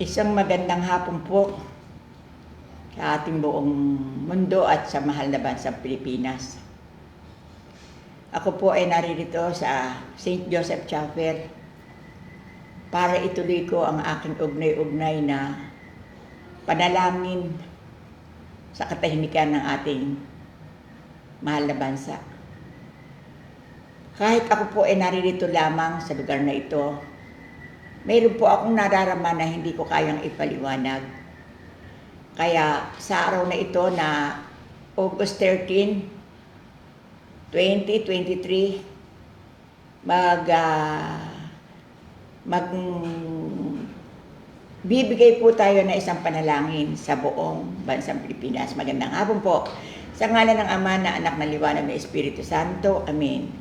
Isang magandang hapon po sa ating buong mundo at sa mahal na bansang Pilipinas. Ako po ay naririto sa St. Joseph Chapel para ituloy ko ang aking ugnay-ugnay na panalangin sa katahimikan ng ating mahal na bansa. Kahit ako po ay naririto lamang sa lugar na ito, mayroon po akong nararaman na hindi ko kayang ipaliwanag. Kaya sa araw na ito na August 13, 2023, mag ah, mag bibigay po tayo ng isang panalangin sa buong bansang Pilipinas. Magandang hapon po. Sa ngalan ng Ama na anak na liwanag ng Espiritu Santo. Amen.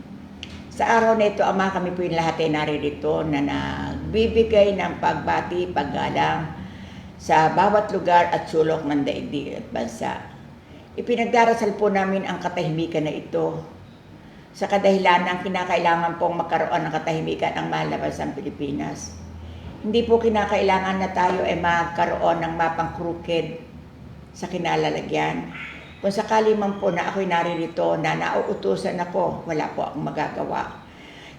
Sa araw na ito, Ama, kami po yung lahat ay naririto na nagbibigay ng pagbati, paggalang sa bawat lugar at sulok ng daigdig at bansa. Ipinagdarasal po namin ang katahimikan na ito sa kadahilan ng kinakailangan pong magkaroon ng katahimikan ang mahal na bansang Pilipinas. Hindi po kinakailangan na tayo ay magkaroon ng mapang crooked sa kinalalagyan. Kung sakali man po na ako'y naririto na nauutusan ako, wala po akong magagawa.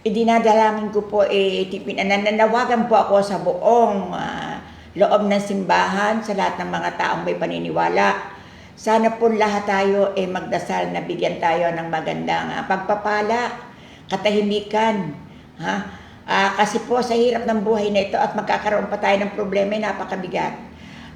Idinadalangin ko po, eh, nananawagan po ako sa buong ah, loob ng simbahan, sa lahat ng mga taong may paniniwala. Sana po lahat tayo eh magdasal na bigyan tayo ng magandang ah, pagpapala, katahimikan. Ha? Ah, kasi po sa hirap ng buhay na ito at magkakaroon pa tayo ng problema, eh, napakabigat.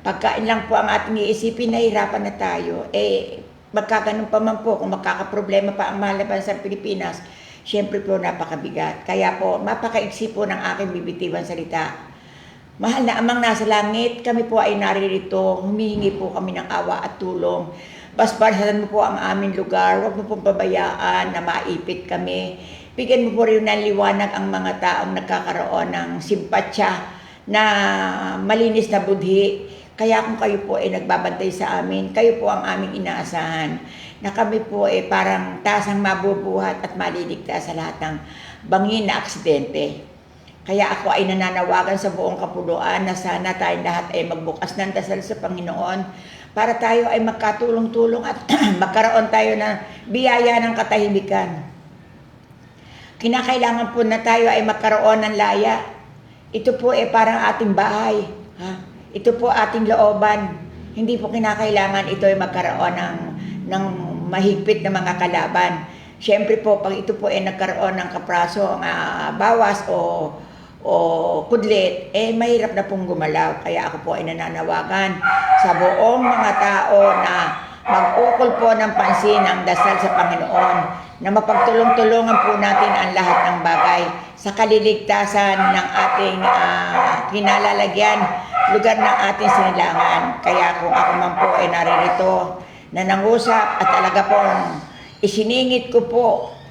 Pagkain lang po ang ating iisipin, nahirapan na tayo. Eh, magkaganon pa man po, kung magkakaproblema pa ang mahal na bansang Pilipinas, syempre po napakabigat. Kaya po, mapakaiksi po ng aking bibitiwan salita. Mahal na amang nasa langit, kami po ay naririto, humihingi po kami ng awa at tulong. Basbarsan mo po ang aming lugar, huwag mo pong pabayaan na maipit kami. Bigyan mo po rin ng liwanag ang mga taong nagkakaroon ng simpatsya na malinis na budhi. Kaya kung kayo po ay nagbabantay sa amin, kayo po ang aming inaasahan na kami po ay parang tasang mabubuhat at maliligtas sa lahat ng bangin na aksidente. Kaya ako ay nananawagan sa buong kapuluan na sana tayong lahat ay magbukas ng dasal sa Panginoon para tayo ay magkatulong-tulong at magkaroon tayo ng biyaya ng katahimikan. Kinakailangan po na tayo ay magkaroon ng laya. Ito po ay parang ating bahay. Ha? Ito po ating looban. Hindi po kinakailangan ito ay magkaroon ng, ng mahigpit na mga kalaban. Siyempre po, pag ito po ay nagkaroon ng kapraso, uh, bawas o, o kudlit, eh mahirap na pong gumalaw. Kaya ako po ay nananawagan sa buong mga tao na mag-ukol po ng pansin ang dasal sa Panginoon na mapagtulong-tulungan po natin ang lahat ng bagay sa kaliligtasan ng ating uh, kinalalagyan, lugar ng ating sinilangan. Kaya kung ako man po ay naririto na nangusap at talaga pong isiningit ko po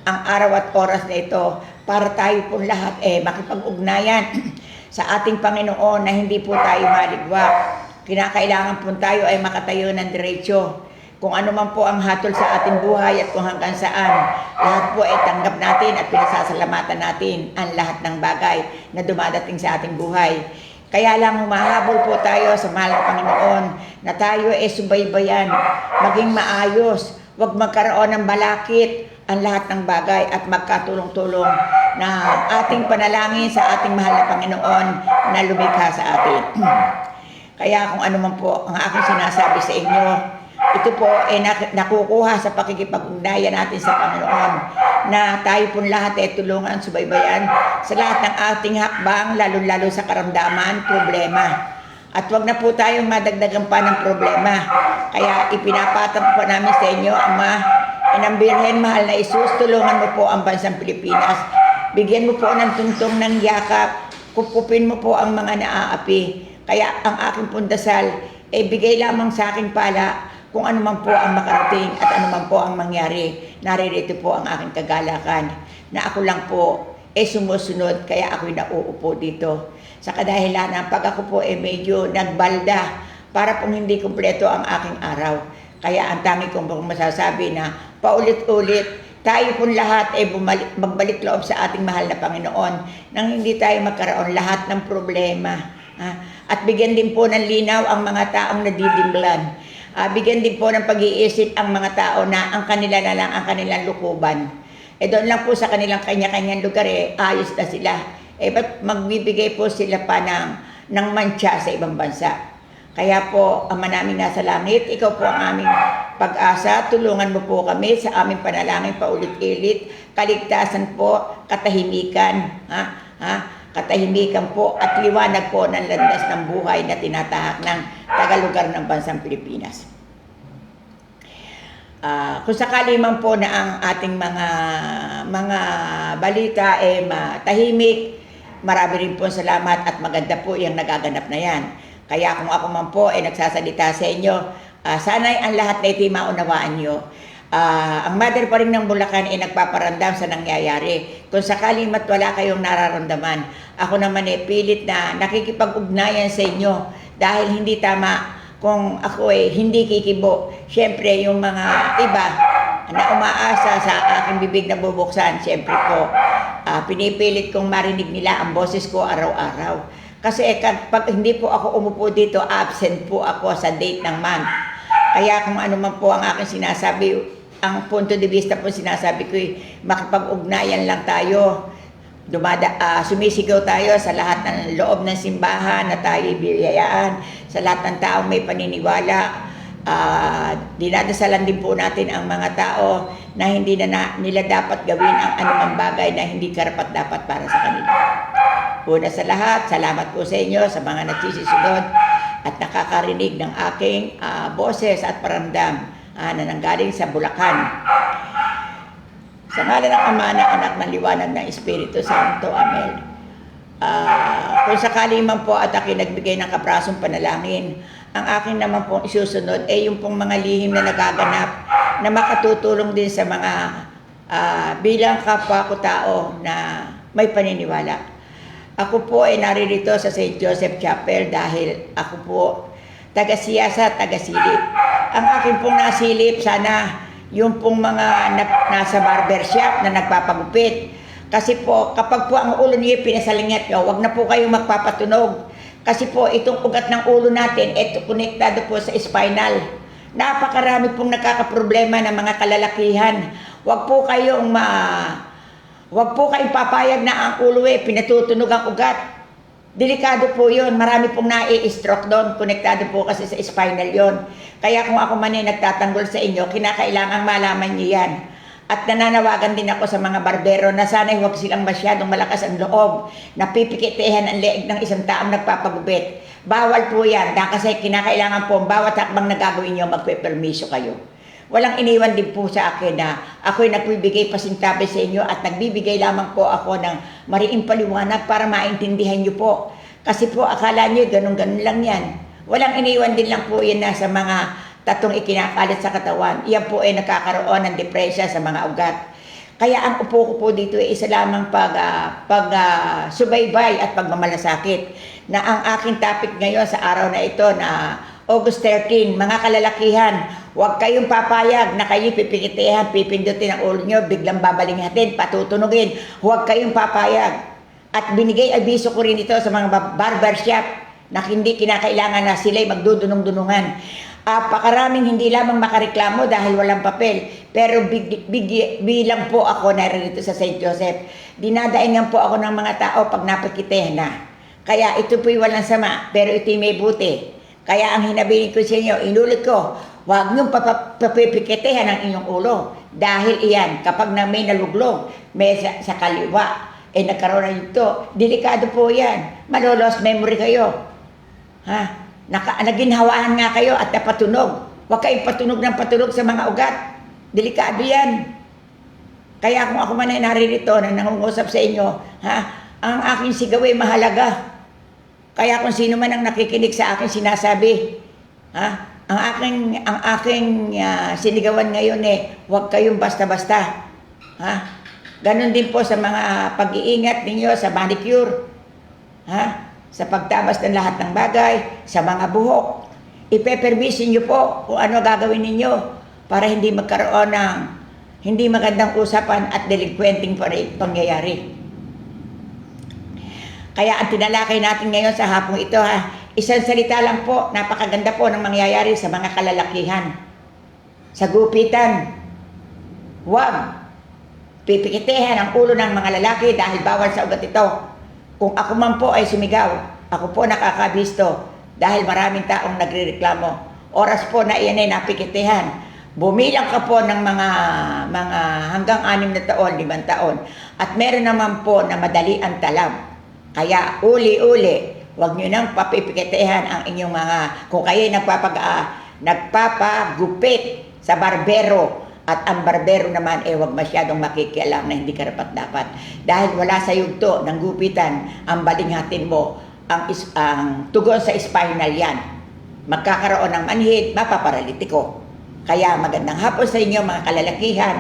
ang araw at oras na ito para tayo po lahat eh makipag-ugnayan sa ating Panginoon na hindi po tayo maligwa. Kinakailangan po tayo ay makatayo ng diretsyo kung ano man po ang hatol sa ating buhay at kung hanggang saan, lahat po ay tanggap natin at pinasasalamatan natin ang lahat ng bagay na dumadating sa ating buhay. Kaya lang humahabol po tayo sa mahal na Panginoon na tayo ay subaybayan, maging maayos, huwag magkaroon ng balakit ang lahat ng bagay at magkatulong-tulong na ating panalangin sa ating mahal na Panginoon na lumikha sa atin. Kaya kung ano man po ang aking sinasabi sa inyo, ito po ay nakukuha sa pakikipag-ugnayan natin sa Panginoon na tayo pong lahat ay tulungan, subaybayan sa lahat ng ating hakbang, lalo-lalo sa karamdaman, problema. At wag na po tayong madagdagan pa ng problema. Kaya ipinapatang po namin sa inyo, Ama, inang Birhen, mahal na Isus, tulungan mo po ang bansang Pilipinas. Bigyan mo po ng tungtong ng yakap, kupupin mo po ang mga naaapi. Kaya ang aking pundasal, eh bigay lamang sa aking pala kung ano man po ang makarating at ano man po ang mangyari. Naririto po ang aking kagalakan na ako lang po eh sumusunod kaya ako'y nauupo dito. Sa kadahilanan, pag ako po eh medyo nagbalda para pong hindi kumpleto ang aking araw. Kaya ang tangi kong masasabi na paulit-ulit tayo pong lahat ay bumalik, magbalik loob sa ating mahal na Panginoon nang hindi tayo magkaroon lahat ng problema Ah, at bigyan din po ng linaw ang mga taong nadidimblan. Ah, bigyan din po ng pag-iisip ang mga tao na ang kanila na lang ang kanilang lukuban. Eh doon lang po sa kanilang kanya-kanyang lugar eh, ayos na sila. Eh ba't magbibigay po sila pa ng, ng mantsa sa ibang bansa? Kaya po, Ama namin nasa langit, ikaw po ang aming pag-asa. Tulungan mo po kami sa aming panalangin paulit-ilit. Kaligtasan po, katahimikan, ha? Ha? Katahimikan po at liwanag po ng landas ng buhay na tinatahak ng tagalugar ng bansang Pilipinas. Ah, kung sakali man po na ang ating mga mga balita eh matahimik, marami rin po salamat at maganda po yung nagaganap na yan. Kaya kung ako man po ay nagsasalita sa inyo, ah, sana'y ang lahat na ito'y maunawaan nyo. Ah, ang mother pa rin ng Bulacan ay nagpaparamdam sa nangyayari. Kung sakaling mat wala kayong nararamdaman, ako naman ay pilit na nakikipag-ugnayan sa inyo dahil hindi tama kung ako eh hindi kikibo. Siyempre yung mga iba na umaasa sa aking bibig na bubuksan, siyempre po, ah, pinipilit kong marinig nila ang boses ko araw-araw. Kasi eh, pag hindi po ako umupo dito, absent po ako sa date ng month. Kaya kung ano man po ang aking sinasabi, ang punto de vista po sinasabi ko, eh, makipag-ugnayan lang tayo. Dumada, ah, sumisigaw tayo sa lahat ng loob ng simbahan na tayo biyayaan, sa lahat ng tao may paniniwala. Ah, dinadasalan din po natin ang mga tao na hindi na, na nila dapat gawin ang anumang bagay na hindi karapat dapat para sa kanila. Una sa lahat, salamat po sa inyo sa mga nagsisisunod at nakakarinig ng aking ah, boses at paramdam ah, na nanggaling sa Bulacan. Sa ngala ng Ama na Anak ng Liwanag ng Espiritu Santo. Amen. Ah, kung sakali man po at akin nagbigay ng kaprasong panalangin, ang akin naman pong isusunod ay yung pong mga lihim na nagaganap na makatutulong din sa mga ah, bilang kapwa ko tao na may paniniwala. Ako po ay naririto sa St. Joseph Chapel dahil ako po taga-siyasa, taga-silip. Ang akin pong nasilip, sana yung pong mga na, nasa barbershop na nagpapagupit. Kasi po, kapag po ang ulo niyo pinasalingat nyo, wag na po kayo magpapatunog. Kasi po, itong ugat ng ulo natin, ito konektado po sa spinal. Napakarami pong nakakaproblema ng mga kalalakihan. Wag po kayong ma... Wag po kayong papayag na ang ulo eh, pinatutunog ang ugat. Delikado po yun. Marami pong nai-stroke doon. Konektado po kasi sa spinal yon. Kaya kung ako man ay nagtatanggol sa inyo, kinakailangan malaman niyo yan. At nananawagan din ako sa mga barbero na sana'y huwag silang masyadong malakas ang loob na pipikitihan ang leeg ng isang taong nagpapagubit. Bawal po yan dahil kasi kinakailangan po bawat hakbang na gagawin nyo magpe-permiso kayo. Walang iniwan din po sa akin na ako'y nagbibigay pasintabi sa inyo at nagbibigay lamang po ako ng mariing paliwanag para maintindihan nyo po. Kasi po akala nyo ganun-ganun lang yan. Walang iniwan din lang po yan na sa mga tatong ikinakalat sa katawan. Iyan po ay nakakaroon ng depresya sa mga ugat. Kaya ang upo ko po dito ay isa lamang pag, ah, pag ah, subaybay at pagmamalasakit na ang aking topic ngayon sa araw na ito na August 13, mga kalalakihan, huwag kayong papayag na kayo pipikitihan, pipindutin ang ulo nyo, biglang babalinghatin, patutunugin. Huwag kayong papayag. At binigay abiso ko rin ito sa mga bar- barbershop na hindi kinakailangan na sila'y magdudunong-dunungan. Ah, pakaraming hindi lamang makareklamo dahil walang papel. Pero big, big- bilang po ako naririto sa St. Joseph, dinadaingan po ako ng mga tao pag napakitehan na. Kaya ito po'y walang sama, pero ito'y may buti. Kaya ang hinabilin ko sa inyo, inulit ko, huwag niyong papipikitehan ang inyong ulo. Dahil iyan, kapag na may naluglog, may sa, sa kaliwa, eh nagkaroon na ito, delikado po yan. Malolos memory kayo. Ha? Naka, naginhawaan nga kayo at napatunog. Huwag kayong patunog ng patunog sa mga ugat. Delikado yan. Kaya kung ako man ay naririto na nangungusap sa inyo, ha, ang aking sigaw ay mahalaga. Kaya kung sino man ang nakikinig sa akin sinasabi, ha, ang aking ang aking ah, sinigawan ngayon eh, huwag kayong basta-basta. Ha? Ganon din po sa mga pag-iingat ninyo sa manicure. Ha? Sa pagtabas ng lahat ng bagay, sa mga buhok. Ipepermisin niyo po kung ano gagawin ninyo para hindi magkaroon ng hindi magandang usapan at delinquenting pangyayari. Kaya ang tinalakay natin ngayon sa hapong ito ha, isang salita lang po, napakaganda po ng mangyayari sa mga kalalakihan. Sa gupitan, huwag pipikitehan ang ulo ng mga lalaki dahil bawal sa ugat ito. Kung ako man po ay sumigaw, ako po nakakabisto dahil maraming taong nagrereklamo. Oras po na iyan ay napikitehan. Bumilang ka po ng mga mga hanggang anim na taon, limang taon. At meron naman po na madali ang talam. Kaya uli-uli, huwag nyo nang papipikitehan ang inyong mga, kung kayo nagpapag, ah, nagpapagupit sa barbero, at ang barbero naman eh wag masyadong makikialam na hindi karapat dapat. Dahil wala sa yugto ng gupitan, ang balinghatin mo, ang, is, ang tugon sa spinal yan. Magkakaroon ng manhid, mapaparalitiko. Kaya magandang hapon sa inyo mga kalalakihan.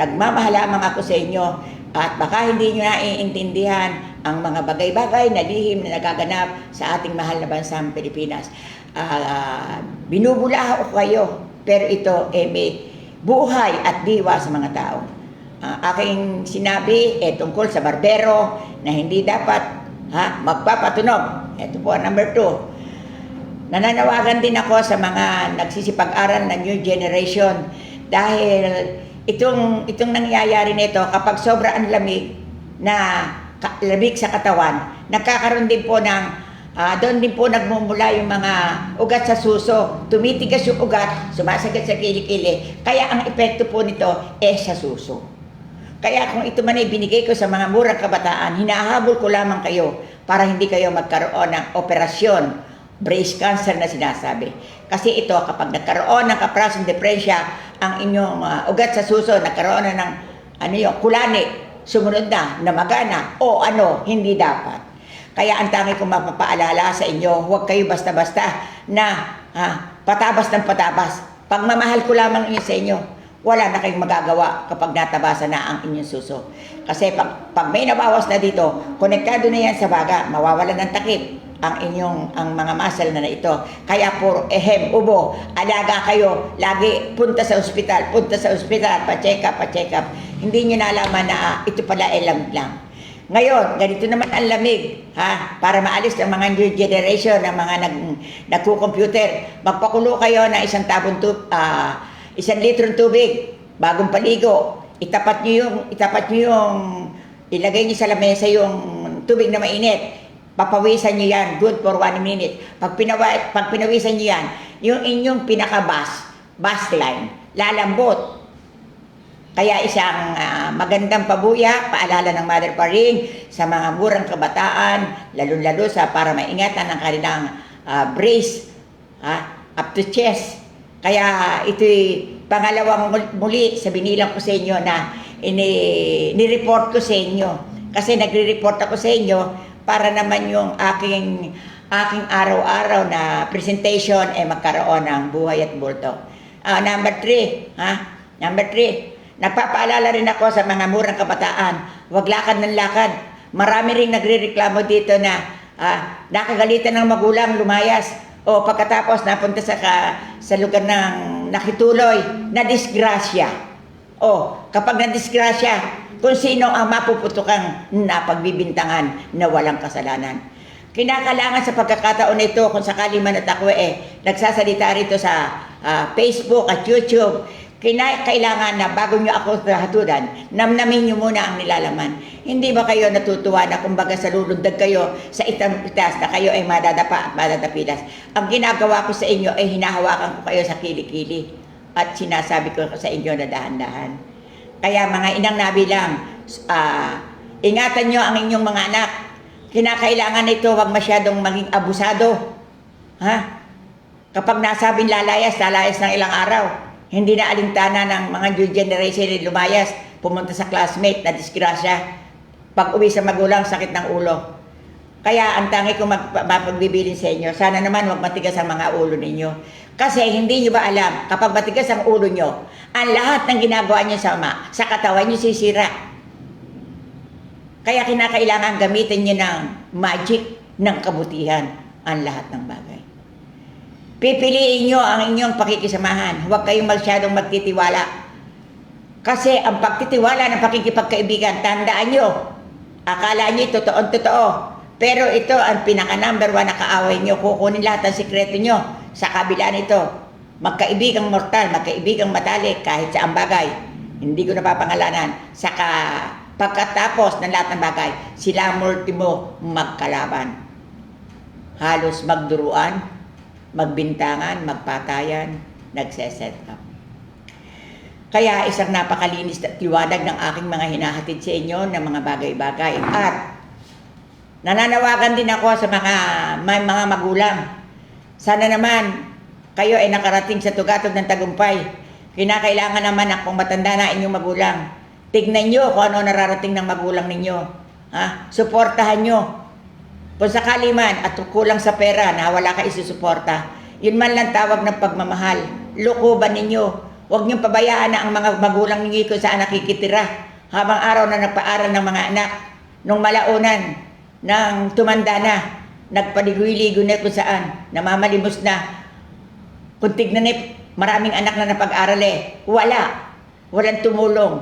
Nagmamahal lamang ako sa inyo at baka hindi nyo naiintindihan ang mga bagay-bagay na lihim na nagaganap sa ating mahal na bansang Pilipinas. Ah, binubula ko kayo, pero ito eh, may buhay at diwa sa mga tao. Ah, aking sinabi eh, tungkol sa barbero na hindi dapat ha, magpapatunog. Ito po ang number two. Nananawagan din ako sa mga nagsisipag-aral ng new generation dahil itong itong nangyayari nito kapag sobra ang lamig na lamig sa katawan, nagkakaroon din po ng ah, doon din po nagmumula yung mga ugat sa suso. Tumitigas yung ugat, sumasagad sa kilikili. Kaya ang epekto po nito eh sa suso. Kaya kung ito man ay binigay ko sa mga murang kabataan, hinahabol ko lamang kayo para hindi kayo magkaroon ng operasyon, breast cancer na sinasabi. Kasi ito, kapag nagkaroon ng kaprasong depresya, ang inyong ah, ugat sa suso, nagkaroon na ng ano yung kulani, sumunod na, namagana, o ano, hindi dapat. Kaya ang tangi kong mapapaalala sa inyo, huwag kayo basta-basta na ah, patabas ng patabas. Pagmamahal ko lamang yun sa inyo, wala na kayong magagawa kapag natabasa na ang inyong suso. Kasi pag, pag may nabawas na dito, konektado na yan sa baga, mawawala ng takip ang inyong ang mga muscle na, na ito. Kaya puro ehem, ubo, alaga kayo, lagi punta sa ospital, punta sa ospital, pa-check up, pa-check up. Hindi nyo nalaman na ah, ito pala ay lang. Ngayon, ganito naman ang lamig, ha? Para maalis ang mga new generation, ng mga nag, nagko-computer. Magpakulo kayo ng isang tabon tub, ah, isang litrong tubig, bagong paligo. Itapat nyo yung, itapat nyo yung, ilagay nyo sa lamesa yung tubig na mainit. Papawisan nyo yan, good for one minute. Pag, pinawa, pag pinawisan nyo yan, yung inyong pinaka-bus, bus line, lalambot, kaya isang ah, magandang pabuya, paalala ng Mother Paring sa mga murang kabataan, lalo-lalo sa para maingatan ang kanilang ah, brace ha, up to chest. Kaya ito'y pangalawang mul- muli sa binilang ko sa inyo na ini, ni-report ko sa inyo. Kasi nagre-report ako sa inyo para naman yung aking aking araw-araw na presentation ay magkaroon ng buhay at bulto. Ah, number three, ha? Number three, Nagpapaalala rin ako sa mga murang kabataan, wag lakad ng lakad. Marami ring nagrereklamo dito na ah, nakagalitan ng magulang lumayas o pagkatapos napunta sa ka, sa lugar ng nakituloy na disgrasya. O kapag na disgrasya, kung sino ang mapuputukang napagbibintangan na walang kasalanan. Kinakalangan sa pagkakataon na ito kung sakali man at ako eh nagsasalita rito sa ah, Facebook at YouTube Kina, kailangan na bago nyo ako hatudan, namnamin nyo muna ang nilalaman. Hindi ba kayo natutuwa na kumbaga sa lulundag kayo sa itang pitas na kayo ay madadapa at madadapilas? Ang ginagawa ko sa inyo ay hinahawakan ko kayo sa kilikili at sinasabi ko sa inyo na dahan-dahan. Kaya mga inang nabilang, ah, ingatan nyo ang inyong mga anak. Kinakailangan nito wag masyadong maging abusado. Ha? Kapag nasabing lalayas, lalayas ng ilang araw. Hindi na alintana ng mga new generation na lumayas, pumunta sa classmate na disgrasya. Pag uwi sa magulang, sakit ng ulo. Kaya ang tangi kong mapagbibilin sa inyo, sana naman huwag matigas ang mga ulo ninyo. Kasi hindi nyo ba alam, kapag matigas ang ulo nyo, ang lahat ng ginagawa nyo sa ama, sa katawan nyo sisira. Kaya kinakailangan gamitin nyo ng magic ng kabutihan ang lahat ng bagay. Pipiliin nyo ang inyong pakikisamahan. Huwag kayong masyadong magtitiwala. Kasi ang pagtitiwala ng pakikipagkaibigan, tandaan nyo, akala nyo totoong totoo. Pero ito ang pinaka number one na kaaway nyo. Kukunin lahat ng sikreto nyo sa kabila nito. Magkaibigang mortal, magkaibigang matalik, kahit sa ang bagay. Hindi ko napapangalanan. Saka pagkatapos ng lahat ng bagay, sila ang ultimo magkalaban. Halos magduruan, magbintangan, magpatayan, nagseset up. Kaya isang napakalinis at liwanag ng aking mga hinahatid sa inyo ng mga bagay-bagay. At nananawagan din ako sa mga may mga magulang. Sana naman kayo ay nakarating sa tugatog ng tagumpay. Kinakailangan naman akong matanda na inyong magulang. Tignan nyo kung ano nararating ng magulang ninyo. Ha? Suportahan nyo. Kung sakali man at kulang sa pera na wala ka isusuporta, yun man lang tawag ng pagmamahal. Lukuban ninyo. Huwag niyong pabayaan na ang mga magulang ninyo kung saan nakikitira. Habang araw na nagpaaral ng mga anak, nung malaunan, nang tumanda na, nagpaligoy-ligo na kung saan, namamalimos na. Kung tignan eh, maraming anak na napag-aral eh. Wala. Walang tumulong.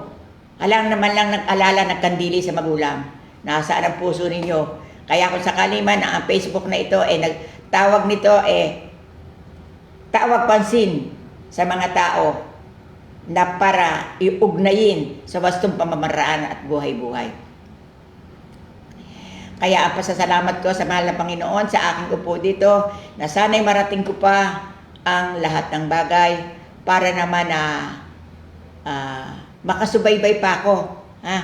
Alang naman lang nag-alala, nagkandili sa magulang. Nasaan ang puso ninyo. Kaya kung sakali man ang Facebook na ito, eh, nagtawag nito, eh, tawag pansin sa mga tao na para iugnayin sa wastong pamamaraan at buhay-buhay. Kaya ang pasasalamat ko sa mahal na Panginoon sa aking upo dito na sana'y marating ko pa ang lahat ng bagay para naman na ah, makasubaybay pa ako. Ha?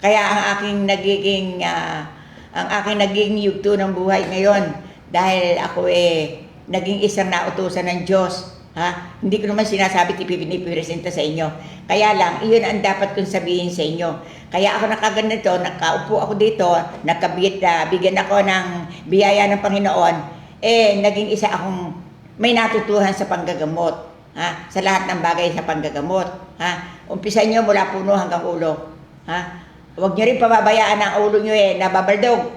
Kaya ang aking nagiging ah, ang aking naging yugto ng buhay ngayon dahil ako eh naging isang nautusan ng Diyos. Ha? Hindi ko naman sinasabi pinipresenta sa inyo. Kaya lang, iyon ang dapat kong sabihin sa inyo. Kaya ako nakaganito, nakaupo ako dito, nakabit, uh, bigyan ako ng biyaya ng Panginoon, eh, naging isa akong may natutuhan sa panggagamot. Ha? Sa lahat ng bagay sa panggagamot. Ha? Umpisa nyo mula puno hanggang ulo. Ha? Huwag nyo rin pababayaan ang ulo nyo eh, nababaldog.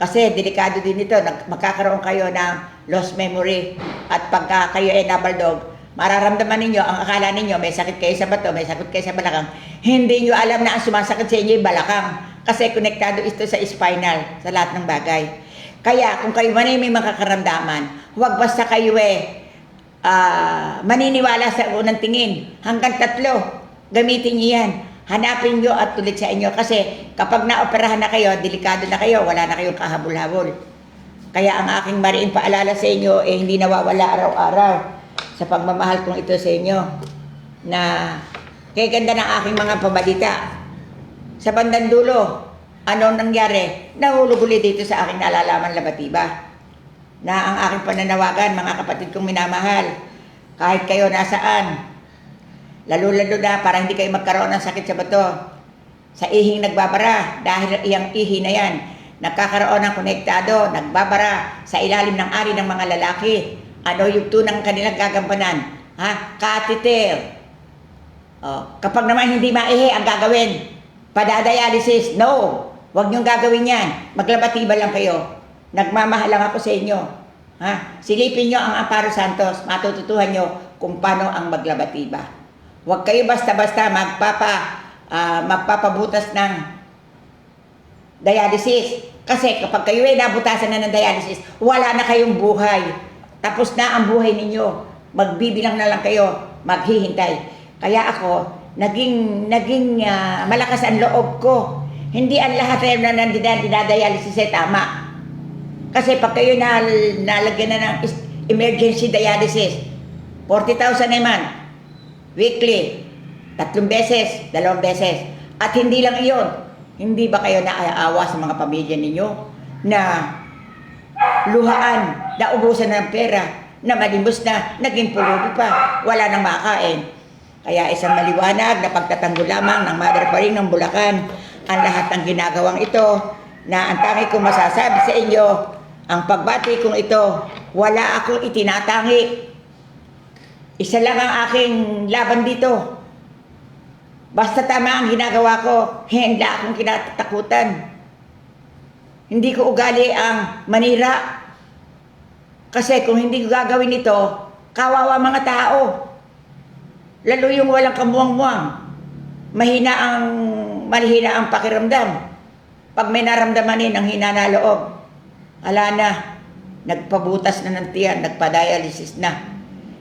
Kasi delikado din ito, magkakaroon kayo ng lost memory. At pagka kayo ay nabaldog, mararamdaman ninyo, ang akala ninyo, may sakit kayo sa bato, may sakit kayo sa balakang. Hindi nyo alam na ang sumasakit sa inyo yung balakang. Kasi konektado ito sa spinal, sa lahat ng bagay. Kaya kung kayo man ay may makakaramdaman, huwag basta kayo eh, ah, maniniwala sa unang tingin. Hanggang tatlo, gamitin niyo yan. Hanapin nyo at tulit sa inyo kasi kapag naoperahan na kayo, delikado na kayo, wala na kayong kahabol-habol. Kaya ang aking mariing paalala sa inyo eh hindi nawawala araw-araw sa pagmamahal kong ito sa inyo na kay ganda ng aking mga pabalita. Sa bandang dulo, ano nangyari? Nahulog ulit dito sa aking nalalaman labatiba na ang aking pananawagan, mga kapatid kong minamahal, kahit kayo nasaan, lalo-lalo na para hindi kayo magkaroon ng sakit sa bato, sa ihing nagbabara, dahil iyang ihi na yan, nagkakaroon ng konektado, nagbabara sa ilalim ng ari ng mga lalaki. Ano yung tunang kanilang gagampanan? Ha? Catheter. Oh, kapag naman hindi maihi, ang gagawin, padadialysis. No, huwag niyong gagawin yan. Maglabatiba lang kayo. Nagmamahal lang ako sa inyo. Ha? Silipin niyo ang Amparo Santos, matututuhan niyo kung paano ang maglabatiba. Huwag kayo basta-basta magpapa, ah, magpapabutas ng dialysis. Kasi kapag kayo ay nabutasan na ng dialysis, wala na kayong buhay. Tapos na ang buhay ninyo. Magbibilang na lang kayo, maghihintay. Kaya ako, naging, naging ah, malakas ang loob ko. Hindi ang lahat rin na dinadialysis ay tama. Kasi pag kayo na, nalagyan na ng emergency dialysis, 40,000 naman, weekly, tatlong beses, dalawang beses. At hindi lang iyon, hindi ba kayo naaawa sa mga pamilya ninyo na luhaan, naubusan ng pera, na malimos na, naging pulubi pa, wala nang makain. Kaya isang maliwanag na pagtatanggol lamang ng Mother pa ng Bulacan ang lahat ng ginagawang ito na ang tangi kong masasabi sa inyo, ang pagbati kong ito, wala akong itinatangi. Isa lang ang aking laban dito. Basta tama ang ginagawa ko, hindi akong kinatatakutan. Hindi ko ugali ang manira. Kasi kung hindi ko gagawin ito, kawawa mga tao. Lalo yung walang kamuang-muang. Mahina ang, malihina ang pakiramdam. Pag may naramdamanin ng hina na loob, ala na, nagpabutas na ng tiyan, nagpa-dialysis na.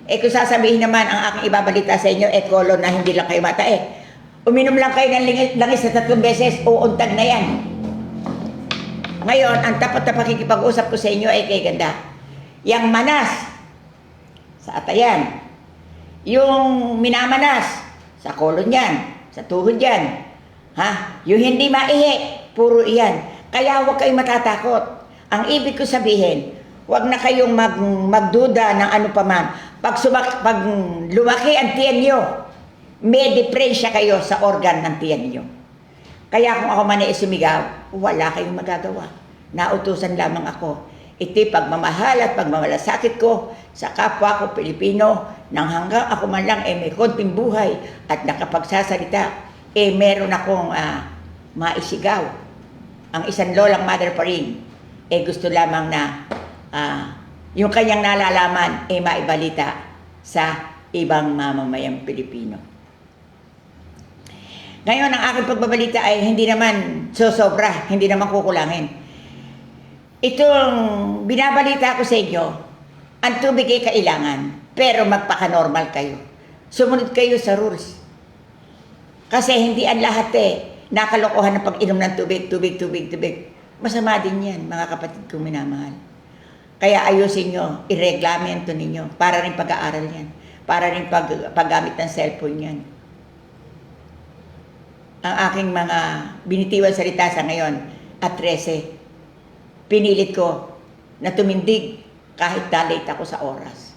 Eh kung sasabihin naman ang aking ibabalita sa inyo, eh kolon na hindi lang kayo mata eh. Uminom lang kayo ng langis, langis na tatlong beses, uuntag na yan. Ngayon, ang tapat na pakikipag-usap ko sa inyo ay kay ganda. Yang manas, sa atayan. Yung minamanas, sa kolon yan, sa tuhod yan. Ha? Yung hindi maihi, puro iyan. Kaya huwag kayong matatakot. Ang ibig ko sabihin, huwag na kayong mag, magduda ng ano pa man. Pag, sumak, pag lumaki ang tiyan nyo, may diferensya kayo sa organ ng tiyan nyo. Kaya kung ako man ay sumigaw, wala kayong magagawa. Nautusan lamang ako. Ito'y pagmamahal at pagmamalasakit ko sa kapwa ko Pilipino nang hanggang ako man lang ay may konting buhay at nakapagsasalita, eh meron akong ah, maisigaw. Ang isang lolang mother pa rin, eh gusto lamang na ah, yung kanyang nalalaman ay maibalita sa ibang mamamayang Pilipino. Ngayon, ang aking pagbabalita ay hindi naman sosobra, hindi naman kukulangin. Itong binabalita ko sa inyo, ang tubig ay kailangan, pero magpaka-normal kayo. Sumunod kayo sa rules. Kasi hindi ang lahat eh, nakalokohan ng pag-inom ng tubig, tubig, tubig, tubig. Masama din yan, mga kapatid kong minamahal. Kaya ayusin nyo, ireglamento ninyo, para rin pag-aaral yan, para rin pag, paggamit ng cellphone yan ang aking mga binitiwan salita sa ngayon at 13. Pinilit ko na tumindig kahit na-late ako sa oras.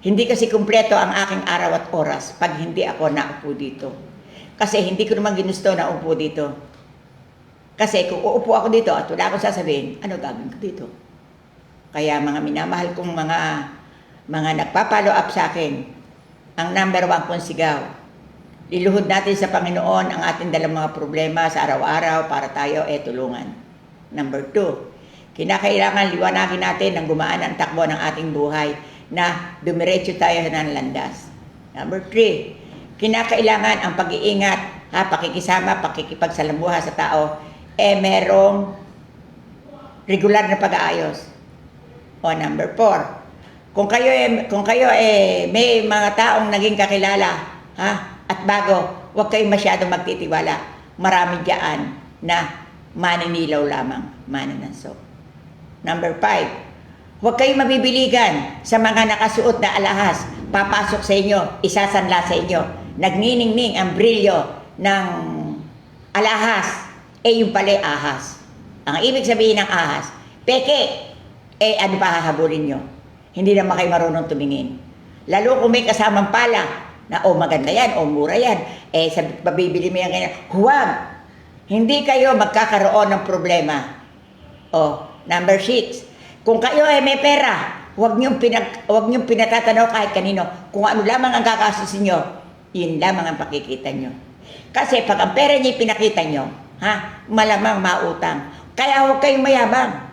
Hindi kasi kumpleto ang aking araw at oras pag hindi ako naupo dito. Kasi hindi ko naman ginusto na upo dito. Kasi kung uupo ako dito at wala akong sasabihin, ano gagawin ko dito? Kaya mga minamahal kong mga mga nagpa-follow up sa akin, ang number one kong sigaw, Iluhod natin sa Panginoon ang ating dalang mga problema sa araw-araw para tayo ay tulungan. Number two, kinakailangan liwanagin natin ng gumaan ang takbo ng ating buhay na dumiretso tayo ng landas. Number three, kinakailangan ang pag-iingat, ha, pakikisama, pakikipagsalamuha sa tao, eh merong regular na pag-aayos. O number four, kung kayo eh, kung kayo eh may mga taong naging kakilala, ha, at bago, huwag kayong masyadong magtitiwala. Marami diyan na maninilaw lamang, manananso. Number five, huwag kayong mabibiligan sa mga nakasuot na alahas. Papasok sa inyo, isasanla sa inyo. Nagniningning ang brilyo ng alahas, eh yung pala ahas. Ang ibig sabihin ng ahas, peke, eh ano pa hahabulin nyo? Hindi naman kayo marunong tumingin. Lalo kung may kasamang pala, na oh, maganda yan, oh, mura yan, eh sabi, mabibili mo yan ganyan. Huwag! Hindi kayo magkakaroon ng problema. Oh, number six, kung kayo ay may pera, huwag niyong, pinag, huwag niyong pinatatanaw kahit kanino. Kung ano lamang ang kakasusin niyo, yun lamang ang pakikita niyo. Kasi pag ang pera niya pinakita niyo, ha, malamang mautang. Kaya huwag kayong mayabang.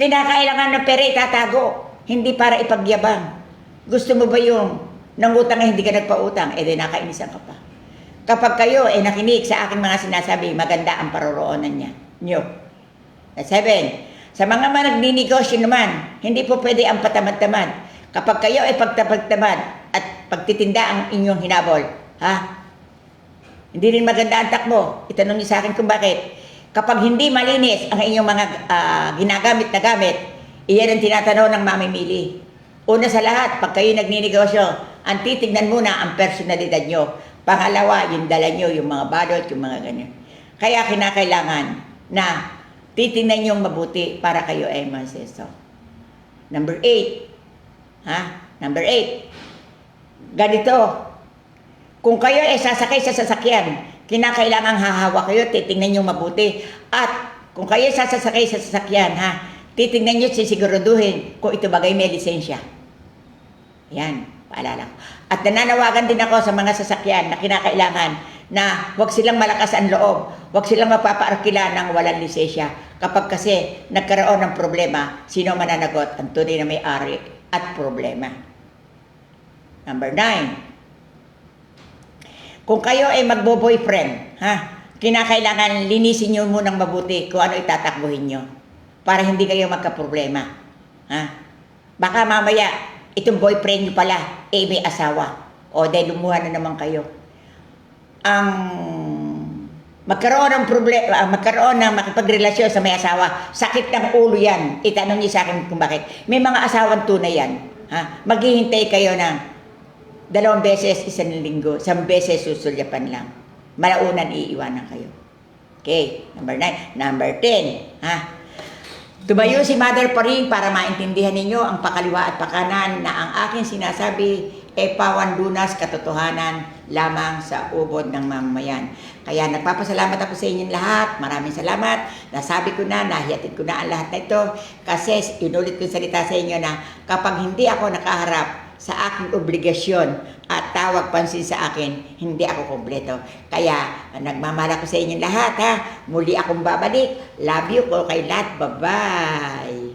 Kinakailangan ng pera itatago, hindi para ipagyabang. Gusto mo ba yung nangutang na hindi ka nagpautang, eh di nakainisan ka pa. Kapag kayo ay eh, nakinig sa aking mga sinasabi, maganda ang paroroonan niya. Nyo. At seven, sa mga mga nagninegosyo naman, hindi po pwede ang patamad-tamad. Kapag kayo ay pagtapag-tamad at pagtitinda ang inyong hinabol, ha? Hindi rin maganda ang takbo. Itanong niyo sa akin kung bakit. Kapag hindi malinis ang inyong mga uh, ginagamit na gamit, iyan ang tinatanaw ng mamimili. Una sa lahat, pag kayo nagninegosyo, ang titignan muna ang personalidad nyo. Pangalawa, yung dala nyo, yung mga balot, yung mga ganyan. Kaya kinakailangan na titignan nyo mabuti para kayo ay maseso. Number eight. Ha? Number eight. Ganito. Kung kayo ay sasakay sa sasakyan, kinakailangan hahawa kayo, titingnan nyo mabuti. At kung kayo sasakay sa sasakyan, ha, titingnan nyo sisiguraduhin kung ito bagay may lisensya. Yan. Paalala ko. At nananawagan din ako sa mga sasakyan na kinakailangan na huwag silang malakas ang loob, huwag silang mapapaarkila ng walang lisensya. Kapag kasi nagkaroon ng problema, sino mananagot? Ang tunay na may-ari at problema. Number nine, kung kayo ay magbo-boyfriend, ha? kinakailangan linisin nyo munang mabuti kung ano itatakbuhin nyo para hindi kayo magka-problema. Ha? Baka mamaya, itong boyfriend nyo pala, eh may asawa. O dahil lumuha na naman kayo. Ang magkaroon ng problema, magkaroon ng makipagrelasyon sa may asawa, sakit ng ulo yan. Itanong niyo sa akin kung bakit. May mga asawang tunay yan. Ha? Maghihintay kayo ng dalawang beses isang linggo, isang beses susulyapan lang. Malaunan iiwanan kayo. Okay, number nine. Number ten, ha? Tumayo si Mother Paring para maintindihan ninyo ang pakaliwa at pakanan na ang aking sinasabi ay pawandunas katotohanan lamang sa ubod ng mamamayan. Kaya nagpapasalamat ako sa inyong lahat. Maraming salamat. Nasabi ko na, nahihatid ko na ang lahat na ito. Kasi inulit ko yung salita sa inyo na kapag hindi ako nakaharap sa aking obligasyon at tawag pansin sa akin, hindi ako kompleto. Kaya nagmamahal ako sa inyong lahat ha. Muli akong babalik. Love you ko kay lahat. Bye-bye.